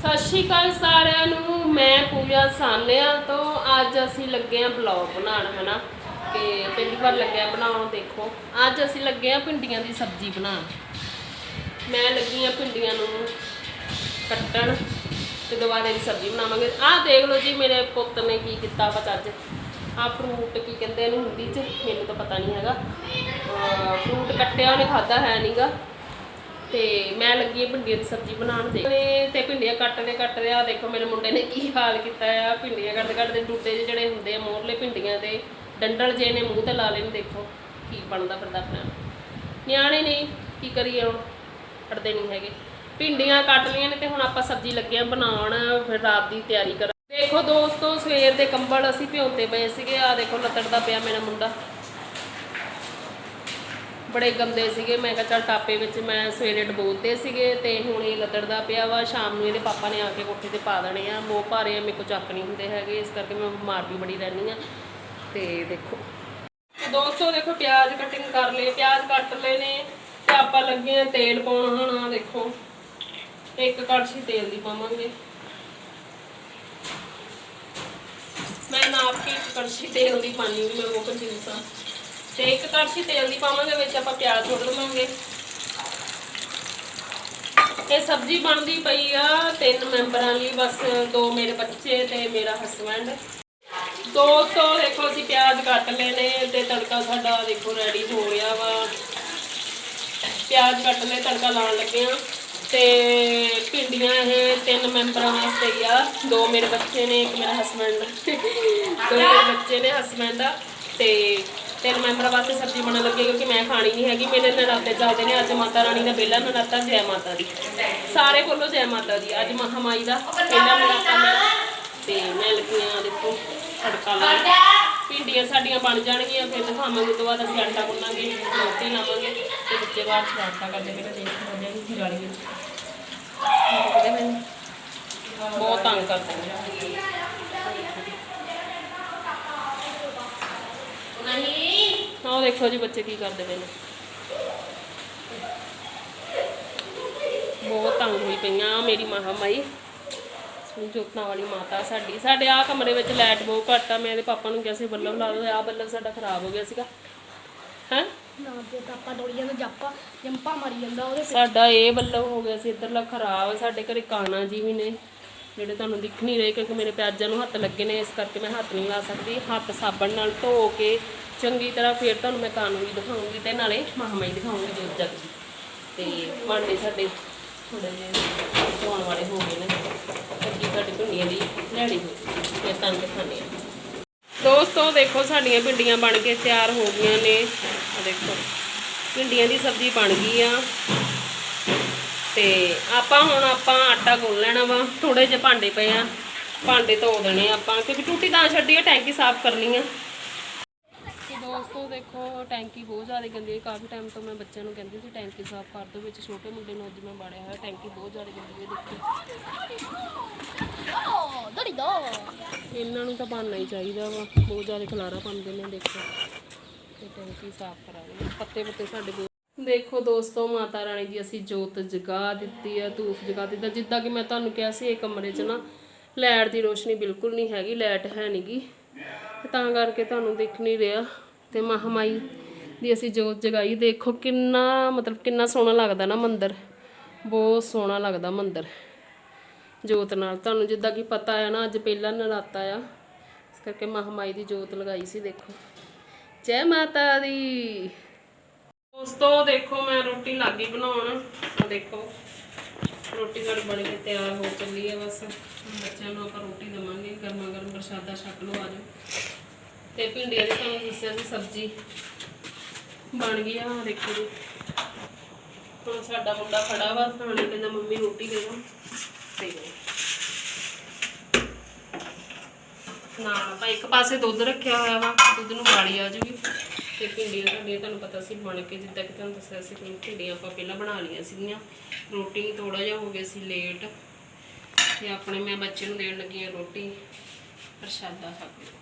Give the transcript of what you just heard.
ਸਤਿ ਸ਼੍ਰੀ ਅਕਾਲ ਸਾਰਿਆਂ ਨੂੰ। ਮੈਂ ਪੂਜਾ ਸਾਨਿਆ ਤੋਂ ਅੱਜ ਅਸੀਂ ਲੱਗੇ ਆ ਬਲੌਗ ਬਣਾਉਣ, ਹਨਾ? ਕਿ ਪਹਿਲੀ ਵਾਰ ਲੱਗਿਆ ਬਣਾਉਣ, ਦੇਖੋ। ਅੱਜ ਅਸੀਂ ਲੱਗੇ ਆ ਭਿੰਡੀਆਂ ਦੀ ਸਬਜ਼ੀ ਬਣਾਉਣ। ਮੈਂ ਲੱਗੀ ਆ ਭਿੰਡੀਆਂ ਨੂੰ ਕੱਟਣ ਤੇ ਦੁਬਾਰੇ ਦੀ ਸਬਜ਼ੀ ਬਣਾਵਾਂਗੇ। ਆਹ ਦੇਖ ਲਓ ਜੀ, ਮੇਰੇ ਪੁੱਤ ਨੇ ਕੀ ਕੀਤਾ ਵਾ ਚੱਜ। ਆਹ ਫਰੂਟ ਕੀ ਕਹਿੰਦੇ ਇਹਨੂੰ ਹਿੰਦੀ 'ਚ? ਮੈਨੂੰ ਤਾਂ ਪਤਾ ਨਹੀਂ ਹੈਗਾ। ਫਰੂਟ ਕੱਟਿਆ ਉਹਨੇ ਖਾਦਾ ਹੈ ਨਹੀਂਗਾ ਤੇ ਮੈਂ ਲੱਗੀ ਭਿੰਡੀਆਂ ਦੀ ਸਬਜ਼ੀ ਬਣਾਉਣ ਦੇ। ਤੇ ਭਿੰਡੀਆਂ ਕੱਟਦੇ ਕੱਟਦੇ ਆ ਦੇਖੋ ਮੇਰੇ ਮੁੰਡੇ ਨੇ ਕੀ ਹਾਲ ਕੀਤਾ ਆ। ਭਿੰਡੀਆਂ ਕੱਟਦੇ ਕੱਟਦੇ ਟੁੱਟੇ ਜਿਹੜੇ ਹੁੰਦੇ ਆ, ਮੋਰਲੇ ਭਿੰਡੀਆਂ ਦੇ ਡੰਡਲ ਜੇ ਨੇ ਮੂੰਹ ਤੇ ਲਾ ਲੈਣ, ਦੇਖੋ ਕੀ ਬਣਦਾ ਫਿਰਦਾ ਆਪਣਾ। ਨਿਆਣੇ ਨਹੀਂ ਕੀ ਕਰੀਏ ਹੁਣ? ਕੱਟਦੇ ਨਹੀਂ ਹੈਗੇ। ਭਿੰਡੀਆਂ ਕੱਟ ਲਈਆਂ ਨੇ ਤੇ ਹੁਣ ਆਪਾਂ ਸਬਜ਼ੀ ਲੱਗਿਆ ਬਣਾਉਣ, ਫਿਰ ਰਾਤ ਦੀ ਤਿਆਰੀ ਕਰ ਦੇਖੋ ਦੋਸਤੋ, ਸਵੇਰ ਦੇ ਕੰਬਲ ਅਸੀਂ ਭਿਉਂਤੇ ਪਏ ਸੀਗੇ। ਆ ਦੇਖੋ ਲੱਤੜਦਾ ਪਿਆ ਮੇਰਾ ਮੁੰਡਾ। ਬੜੇ ਗੰਦੇ ਸੀਗੇ। ਮੈਂ ਕਿਹਾ ਚੱਲ ਟਾਪੇ ਵਿੱਚ ਮੈਂ ਸਵੇਰੇ ਡਬੋਤੇ ਸੀਗੇ ਤੇ ਹੁਣ ਇਹ ਲੱਤੜਦਾ ਪਿਆ ਵਾ। ਸ਼ਾਮ ਨੂੰ ਇਹਦੇ ਪਾਪਾ ਨੇ ਆ ਕੇ ਕੋਠੇ ਤੇ ਪਾ ਦੇਣੇ ਆ। ਮੋਹ ਭਾਰੇ ਆ, ਮੇਰੇ ਕੋ ਚੱਕ ਨਹੀਂ ਹੁੰਦੇ ਹੈਗੇ। ਇਸ ਕਰਕੇ ਮੈਂ ਬਿਮਾਰ ਵੀ ਬੜੀ ਰਹਿੰਦੀ ਆ। ਤੇ ਦੇਖੋ। ਦੋਸਤੋ, ਦੇਖੋ, ਪਿਆਜ਼ ਕਟਿੰਗ ਕਰ ਲਏ। ਪਿਆਜ਼ ਕੱਟ ਲਏ ਨੇ ਤੇ ਆਪਾਂ ਲੱਗੇ ਆ ਤੇਲ ਪਾਉਣ। ਹੁਣ ਦੇਖੋ, ਇੱਕ ਕੜਛੀ ਤੇਲ ਦੀ ਪਾਵਾਂਗੇ। ਮੈਂ ਨਾਪ ਕੇ ਕੜਛੀ ਤੇਲ ਦੀ ਪਾਣੀ ਵੀ ਮੈਂ ਉਹ ਕੰਜੂਸ ਤੇ ਇੱਕ ਕੜਛੀ ਤੇਲ ਦੀ ਪਾਵਾਂਗੇ, ਵਿੱਚ ਆਪਾਂ ਪਿਆਜ਼ ਸੁੱਟ ਲਵਾਂਗੇ। ਇਹ ਸਬਜ਼ੀ ਬਣਦੀ ਪਈ ਆ ਤਿੰਨ ਮੈਂਬਰਾਂ ਲਈ, ਬਸ ਦੋ ਮੇਰੇ ਬੱਚੇ ਤੇ ਮੇਰਾ ਹਸਬੰਡ ਦੋਸਤੋ ਦੇਖੋ ਅਸੀਂ ਪਿਆਜ਼ ਕੱਟ ਲਏ ਨੇ ਤੇ ਤੜਕਾ ਸਾਡਾ ਦੇਖੋ ਰੈਡੀ ਹੋ ਰਿਹਾ ਵਾ। ਪਿਆਜ਼ ਕੱਟ ਲਏ, ਤੜਕਾ ਲਾਉਣ ਲੱਗੇ ਆ ਤੇ ਭਿੰਡੀਆਂ ਇਹ ਤਿੰਨ ਮੈਂਬਰਾਂ ਵਾਸਤੇ ਆ। ਦੋ ਮੇਰੇ ਬੱਚੇ ਨੇ, ਇੱਕ ਮੇਰਾ ਹਸਬੰਡ ਦੋ ਮੇਰੇ ਬੱਚੇ ਨੇ ਹਸਬੰਡ ਆ। ਤੇ ਤਿੰਨ ਮੈਂਬਰਾਂ ਵਾਸਤੇ ਸਬਜ਼ੀ ਬਣਨ ਲੱਗੀ ਕਿਉਂਕਿ ਮੈਂ ਖਾਣੀ ਨਹੀਂ ਹੈਗੀ ਮੇਰੇ ਨਰਾਤੇ ਚੱਲਦੇ ਨੇ ਅੱਜ ਮਾਤਾ ਰਾਣੀ ਦਾ ਪਹਿਲਾ ਨਰਾਤਾ ਜੈ ਮਾਤਾ ਦੀ। ਸਾਰੇ ਬੋਲੋ ਜੈ ਮਾਤਾ ਦੀ ਅੱਜ ਮਹਾਮਾਈ ਦਾ ਪਹਿਲਾ ਨਰਾਤਾ ਮੇਰਾ ਤੇ ਮੈਂ ਲੱਗੀ ਆ ਦੇਖੋ ਤੜਕਾ ਲਾ ਭਿੰਡੀਆਂ ਸਾਡੀਆਂ ਬਣ ਜਾਣਗੀਆਂ ਫਿਰ ਦਿਖਾਵਾਂਗੇ ਤੋਂ ਬਾਅਦ ਅਸੀਂ ਆਟਾ ਗੁੰਨਾਂਗੇ ਰੋਟੀ ਲਾਵਾਂਗੇ ਤੇ ਬੱਚੇ ਬਾਹਰ ਸ਼ਰਾਰਤਾਂ ਕਰਦੇ ਨੇ ਦੇਖ ਗਾਲੀ ਵਿੱਚ ਦੇਖਦੇ ਮੈਨੂੰ ਬਹੁਤ ਤੰਗ ਕਰਦੇ ਨੇ। ਦੇਖੋ ਜੀ ਬੱਚੇ ਕੀ ਕਰਦੇ ਪਏ ਨੇ। ਬਹੁਤ ਤੰਗ ਹੋਈ ਪਈਆਂ ਮੇਰੀ ਮਹਾਮਾਈ। ਜੋਤਾਂ ਵਾਲੀ ਮਾਤਾ ਸਾਡੀ। ਸਾਡੇ ਆ ਕਮਰੇ ਵਿੱਚ ਲਾਈਟ ਬਹੁਤ ਘੱਟ ਆ। ਮੈਂ ਇਹਦੇ ਪਾਪਾ ਨੂੰ ਕਿਹਾ ਸੀ ਬੱਲਬ ਲਾ ਦਿਓ ਆ ਬੱਲਬ ਸਾਡਾ ਖਰਾਬ ਹੋ ਗਿਆ ਸੀਗਾ। ਹੈ? ਨਾ ਜੇ ਪਾਪਾ ਦੌੜੀ ਜਾਂਦਾ ਜਾਪਾ ਜੰਪਾ ਮਾਰੀ ਜਾਂਦਾ ਉਹਦੇ ਸਾਡਾ ਇਹ ਬੱਲਬ ਹੋ ਗਿਆ ਸੀ ਇੱਧਰਲਾ ਖਰਾਬ ਸਾਡੇ ਘਰੇ ਕਾਣਾ ਜੀ ਵੀ ਨੇ ਜਿਹੜੇ ਤੁਹਾਨੂੰ ਦਿਖ ਨਹੀਂ ਰਹੇ ਕਿਉਂਕਿ ਮੇਰੇ ਪਿਆਜ਼ਾਂ ਨੂੰ ਹੱਥ ਲੱਗੇ ਨੇ ਇਸ ਕਰਕੇ ਮੈਂ ਹੱਥ ਨਹੀਂ ਲਾ ਸਕਦੀ। ਹੱਥ ਸਾਬਣ ਨਾਲ ਧੋ ਕੇ ਚੰਗੀ ਤਰ੍ਹਾਂ ਫਿਰ ਤੁਹਾਨੂੰ ਮੈਂ ਕਾਨੂੰ ਵੀ ਦਿਖਾਉਂਗੀ ਤੇ ਨਾਲੇ ਮਹਾਮਾਈ ਦਿਖਾਉਂਗੀ ਜੋਤ ਜਗ ਜੀ ਤੇ ਭਾਂਡੇ ਸਾਡੇ ਥੋੜੇ ਜਿਹੇ ਧੋਣ ਵਾਲੇ ਹੋ ਗਏ ਨੇ। ਅੱਗੇ ਸਾਡੀ ਭਿੰਡੀਆਂ ਦੀ ਲੈੜੀ ਹੋਈ ਮੈਂ ਤੁਹਾਨੂੰ ਦਿਖਾਉਂਦੀ ਹਾਂ ਦੋਸਤੋ, ਦੇਖੋ ਸਾਡੀਆਂ ਭਿੰਡੀਆਂ ਬਣ ਕੇ ਤਿਆਰ ਹੋ ਗਈਆਂ ਨੇ। ਆ ਦੇਖੋ, ਭਿੰਡੀਆਂ ਦੀ ਸਬਜ਼ੀ ਬਣ ਗਈ ਆ। ਤੇ ਆਪਾਂ ਹੁਣ ਆਪਾਂ ਆਟਾ ਗੁੰਨ ਲੈਣਾ ਵਾ। ਥੋੜੇ ਜਿਹੇ ਭਾਂਡੇ ਪਏ ਆ। ਭਾਂਡੇ ਧੋ ਦੇਣੇ ਆ ਆਪਾਂ, ਕਿਉਂਕਿ ਟੂਟੀ ਤਾਂ ਛੱਡੀ ਆ, ਟੈਂਕੀ ਸਾਫ਼ ਕਰਨੀ ਆ। ਤੇ ਦੋਸਤੋ ਦੇਖੋ ਟੈਂਕੀ ਬਹੁਤ ਜ਼ਿਆਦਾ ਗੰਦੀ ਹੈ। ਕਾਫੀ ਟਾਈਮ ਤੋਂ ਮੈਂ ਬੱਚਿਆਂ ਨੂੰ ਕਹਿੰਦੀ ਸੀ, ਟੈਂਕੀ ਸਾਫ਼ ਕਰ ਦਿਓ ਵਿੱਚ। ਛੋਟੇ ਮੁੰਡੇ ਨੂੰ ਅੱਜ ਮੈਂ ਬਾੜਿਆ ਹੋਇਆ, ਟੈਂਕੀ ਬਹੁਤ ਜ਼ਿਆਦਾ ਗੰਦੀ ਹੈ, ਦੇਖੋ। ਦੜੀ ਦੋ ਇਹਨਾਂ ਨੂੰ ਤਾਂ ਬਣਨਾ ਹੀ ਚਾਹੀਦਾ ਵਾ। ਬਹੁਤ ਜ਼ਿਆਦਾ ਖਲਾਰਾ ਪਾਉਂਦੇ ਨੇ, ਦੇਖੋ। ਤੇ ਟੈਂਕੀ ਸਾਫ਼ ਕਰਾ ਰਹੇ ਪੱਤੇ ਪੱਤੇ ਸਾਡੇ ਬਹੁਤ ਦੇਖੋ ਦੋਸਤੋ, ਮਾਤਾ ਰਾਣੀ ਜੀ, ਅਸੀਂ ਜੋਤ ਜਗਾ ਦਿੱਤੀ ਆ, ਧੂਫ ਜਗਾ ਦਿੱਤਾ। ਜਿੱਦਾਂ ਕਿ ਮੈਂ ਤੁਹਾਨੂੰ ਕਿਹਾ ਸੀ, ਇਹ ਕਮਰੇ 'ਚ ਨਾ ਲਾਈਟ ਦੀ ਰੋਸ਼ਨੀ ਬਿਲਕੁਲ ਨਹੀਂ ਹੈਗੀ, ਲਾਈਟ ਹੈ ਨਹੀਂਗੀ ਤੇ ਤਾਂ ਕਰਕੇ ਤੁਹਾਨੂੰ ਦਿਖ ਨਹੀਂ ਰਿਹਾ। ਤੇ ਮਹਾਮਾਈ ਦੀ ਅਸੀਂ ਜੋਤ ਜਗਾਈ ਦੇਖੋ ਕਿੰਨਾ ਮਤਲਬ ਕਿੰਨਾ ਸੋਹਣਾ ਲੱਗਦਾ ਨਾ ਮੰਦਿਰ। ਬਹੁਤ ਸੋਹਣਾ ਲੱਗਦਾ ਮੰਦਿਰ। ਜੋਤ ਨਾਲ ਤੁਹਾਨੂੰ ਜਿੱਦਾਂ ਕਿ ਪਤਾ ਹੈ ਨਾ, ਅੱਜ ਪਹਿਲਾ ਨਰਾਤਾ ਆ। ਇਸ ਕਰਕੇ ਮਹਾਮਾਈ ਦੀ ਜੋਤ ਲਗਾਈ ਸੀ, ਦੇਖੋ। ਜੈ ਮਾਤਾ ਦੀ। ਦੋਸਤੋ, ਦੇਖੋ ਮੈਂ ਰੋਟੀ ਲੱਗੀ ਬਣਾਉਣ। ਦੇਖੋ, ਰੋਟੀ ਸਾਡੀ ਬਣ ਕੇ ਤਿਆਰ ਹੋ ਚੱਲੀ ਹੈ ਬਸ। ਬੱਚਿਆਂ ਨੂੰ ਆਪਾਂ ਰੋਟੀ ਦੇਵਾਂਗੇ, ਗਰਮਾ ਗਰਮ ਪ੍ਰਸ਼ਾਦਾ ਛਕ ਲਓ ਆਜੋ ਤੇ ਭਿੰਡੀਆਂ ਦੀ ਤੁਹਾਨੂੰ ਦੱਸਿਆ ਸੀ ਸਬਜ਼ੀ ਬਣ ਗਈ ਆ ਦੇਖੋ ਜੀ। ਹੁਣ ਸਾਡਾ ਮੁੰਡਾ ਖੜਾ ਵਾ ਸਾਹਣੇ ਕਹਿੰਦਾ ਮੰਮੀ ਰੋਟੀ ਦੇ ਦਿਓ। ਤੇ ਨਾ ਆਪਾਂ ਇੱਕ ਪਾਸੇ ਦੁੱਧ ਰੱਖਿਆ ਹੋਇਆ ਵਾ, ਦੁੱਧ ਨੂੰ ਗਾਲੀ ਆ ਜੂਗੀ। ਤੇ ਭਿੰਡੀਆਂ ਸਾਡੀਆਂ ਤੁਹਾਨੂੰ ਪਤਾ ਸੀ ਬਣ ਕੇ, ਜਿੱਦਾਂ ਕਿ ਤੁਹਾਨੂੰ ਦੱਸਿਆ ਸੀ ਕਿ ਭਿੰਡੀਆਂ ਆਪਾਂ ਪਹਿਲਾਂ ਬਣਾ ਲਈਆਂ ਸੀਗੀਆਂ। ਰੋਟੀ ਥੋੜਾ ਜਿਹਾ ਹੋ ਗਿਆ ਸੀ ਲੇਟ ਤੇ ਆਪਣੇ ਮੈਂ ਬੱਚੇ ਨੂੰ ਦੇਣ ਲੱਗੀ ਆ ਰੋਟੀ, ਪ੍ਰਸ਼ਾਦਾ ਖਾ ਕੇ।